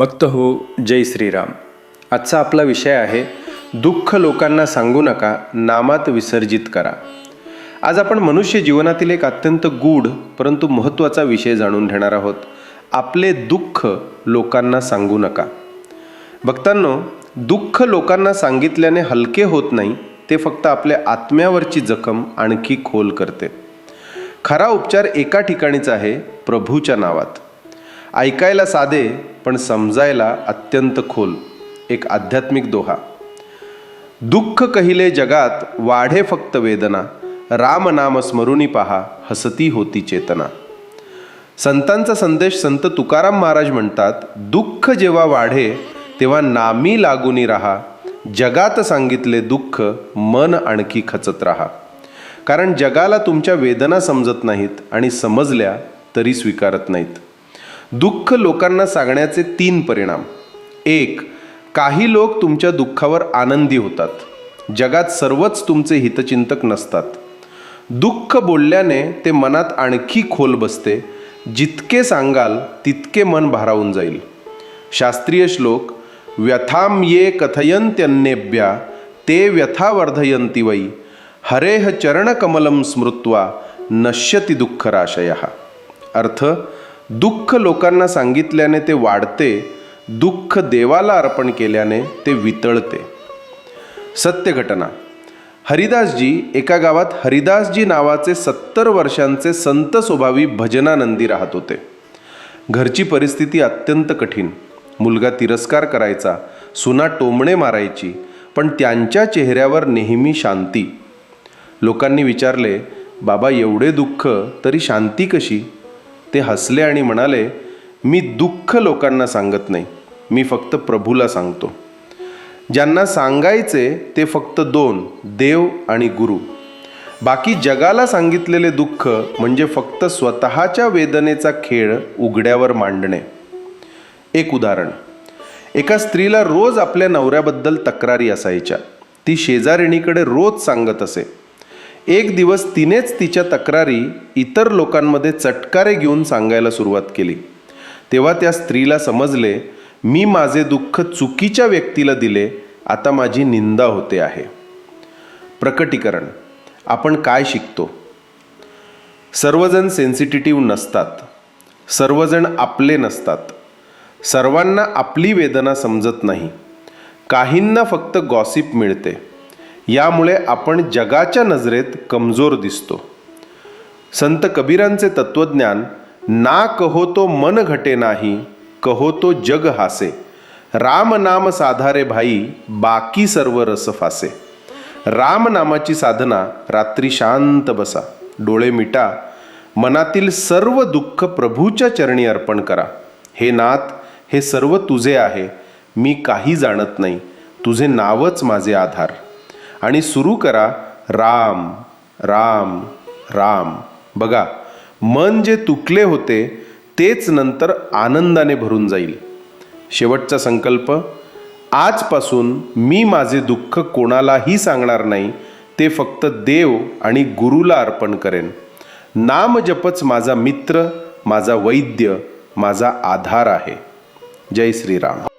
भक्त हो जय श्रीराम. आजचा आपला विषय आहे दुःख लोकांना सांगू नका नामात विसर्जित करा. आज आपण मनुष्य जीवनातील एक अत्यंत गूढ परंतु महत्त्वाचा विषय जाणून घेणार आहोत. आपले दुःख लोकांना सांगू नका. भक्तांनो दुःख लोकांना सांगितल्याने हलके होत नाही ते फक्त आपल्या आत्म्यावरची जखम आणखी खोल करते. खरा उपचार एका ठिकाणीच आहे प्रभूच्या नावात. ऐकायला साधे पण समजायला अत्यंत खोल एक आध्यात्मिक दोहा. दुःख कहिले जगात वाढे फक्त वेदना. राम नाम स्मरुणी पहा हसती होती चेतना. संतांचा संदेश संत तुकाराम महाराज म्हणतात दुःख जेव्हा वाढे तेव्हा नामी लागुनी राहा. जगात सांगितले दुःख मन आणखी खचत राहा. कारण जगाला तुमच्या वेदना समजत नाहीत आणि समजल्या तरी स्वीकारत नाहीत. दुःख लोकांना सांगण्याचे तीन परिणाम. एक काही लोक तुमच्या दुःखावर आनंदी होतात. जगात सर्वच तुमचे हितचिंतक नसतात. दुःख बोलल्याने ते मनात आणखी खोल बसते. जितके सांगाल तितके मन भारावून जाईल. शास्त्रीय श्लोक व्यथाम ये कथयन्त्यन्येभ्या ते व्यथा वर्धयन्ति वै हरेह चरणकमलं स्मृत्वा नश्यती दुःखराशय. अर्थ दुःख लोकांना सांगितल्याने ते वाढते दुःख देवाला अर्पण केल्याने ते वितळते. सत्यघटना. हरिदासजी एका गावात हरिदासजी नावाचे सत्तर वर्षांचे संत स्वभावी भजनानंदी राहत होते. घरची परिस्थिती अत्यंत कठीण. मुलगा तिरस्कार करायचा सुना टोमणे मारायची पण त्यांच्या चेहऱ्यावर नेहमी शांती. लोकांनी विचारले बाबा एवढे दुःख तरी शांती कशी? ते हसले आणि म्हणाले मी दुःख लोकांना सांगत नाही. मी फक्त प्रभूला सांगतो. ज्यांना सांगायचे ते फक्त दोन देव आणि गुरु. बाकी जगाला सांगितलेले दुःख म्हणजे फक्त स्वतःच्या वेदनेचा खेळ उघड्यावर मांडणे. एक उदाहरण. एका स्त्रीला रोज आपल्या नवऱ्याबद्दल तक्रारी असायच्या. ती शेजारिणीकडे रोज सांगत असे. एक दिवस तिनेच तिच्या तक्रारी इतर लोकांमध्ये चटकारे घेऊन सांगायला सुरुवात केली. तेव्हा त्या स्त्रीला समजले मी माझे दुःख चुकीच्या व्यक्तीला दिले आता माझी निंदा होते आहे. प्रकटीकरण आपण काय शिकतो? सर्वजण सेन्सिटिटिव्ह नसतात. सर्वजण आपले नसतात. सर्वांना आपली वेदना समजत नाही. काहींना फक्त गॉसिप मिळते. यामुळे आपण जगाच्या नजरेत कमजोर दिसतो. संत कबीरांचे तत्वज्ञान ना कहो तो मन घटे नाही कहो तो जग हासे. राम नाम साधारे भाई बाकी सर्व रस फासे. राम नामाची साधना रात्री शांत बसा. डोळे मिटा. मनातील सर्व दुःख प्रभूच्या चरणी अर्पण करा. हे नाथ हे सर्व तुझे आहे. मी काही जाणत नाही. तुझे नावच माझे आधार. आणि सुरू करा राम राम राम. बघा मन जे तुकले होते तेच नंतर आनंदाने भरून जाईल. शेवटचा संकल्प आजपासून मी माझे दुःख कोणालाही सांगणार नाही ते फक्त देव आणि गुरुला अर्पण करेन. नाम जपच माझा मित्र माझा वैद्य माझा आधार आहे. जय श्रीराम.